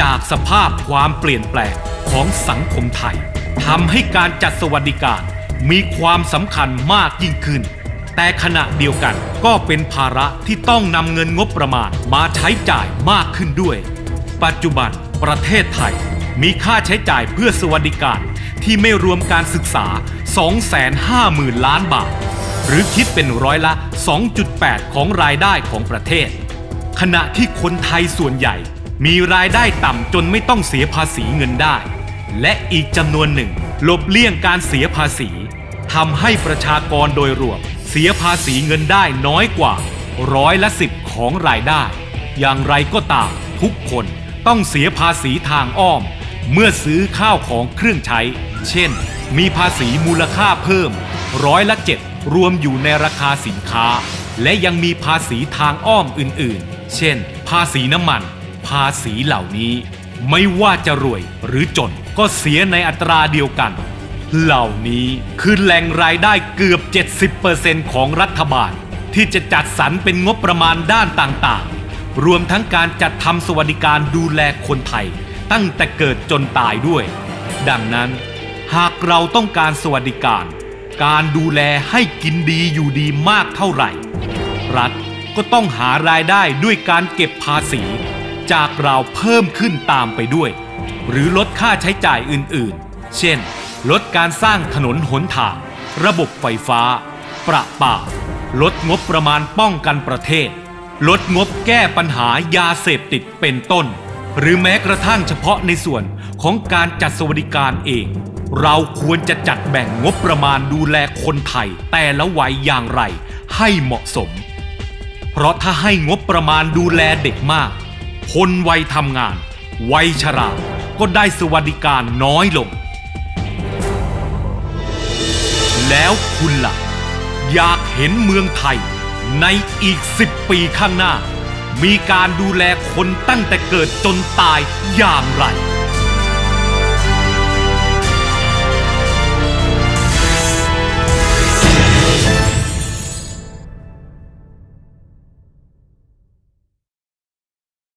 จากสภาพความเปลี่ยนแปลงของสังคมไทยทำให้การจัดสวัสดิการมีความสำคัญมากยิ่งขึ้น แต่ขณะเดียวกันก็เป็นภาระที่ต้องนำเงินงบประมาณมาใช้จ่ายมากขึ้นด้วย ปัจจุบันประเทศไทยมีค่าใช้จ่ายเพื่อสวัสดิการที่ไม่รวมการศึกษา 250,000 ล้านบาท หรือคิดเป็นร้อยละ 2.8 ของรายได้ของประเทศ ขณะที่คนไทยส่วนใหญ่ มีรายได้ต่ำจนไม่ต้องเสียภาษีเงินได้ และอีกจำนวนหนึ่งหลบเลี่ยงการเสียภาษีทำให้ประชากรโดยรวม เสียภาษีเงินได้น้อยกว่า ร้อยละสิบของรายได้ อย่างไรก็ตามทุกคนต้องเสียภาษีทางอ้อม เมื่อซื้อข้าวของเครื่องใช้ เช่น มีภาษีมูลค่าเพิ่ม ร้อยละเจ็ดรวมอยู่ในราคาสินค้า และยังมีภาษีทางอ้อมอื่นๆ เช่น ภาษีน้ำมันาษีเหล่านี้ ไม่ว่าจะรวยหรือจนก็เสียในอัตราเดียวกัน เหล่านี้คือแหล่งรายได้เกือบ 70%ของรัฐบาล ที่จะจัดสรรเป็นงบประมาณด้านต่างๆ รวมทั้งการจัดทำสวัสดิการดูแลคนไทย ตั้งแต่เกิดจนตายด้วย ดังนั้น หากเราต้องการสวัสดิการ การดูแลให้กินดีอยู่ดีมากเท่าไหร่ รัฐก็ต้องหารายได้ด้วยการเก็บภาษี จากเราเพิ่มขึ้นตามไปด้วย หรือลดค่าใช้จ่ายอื่นๆ เช่น ลดการสร้างถนนหนทาง ระบบไฟฟ้า ประปา ลดงบประมาณป้องกันประเทศ ลดงบแก้ปัญหายาเสพติดเป็นต้น หรือแม้กระทั่งเฉพาะในส่วนของการจัดสวัสดิการเอง เราควรจะจัดแบ่งงบประมาณดูแลคนไทย แต่ละวัยอย่างไรให้เหมาะสม เพราะถ้าให้งบประมาณดูแลเด็กมาก คนวัยทำงาน วัยชรา ก็ได้สวัสดิการน้อยลง แล้วคุณล่ะ อยากเห็นเมืองไทย ในอีกสิบปีข้างหน้า มีการดูแลคนตั้งแต่เกิดจนตายอย่างไร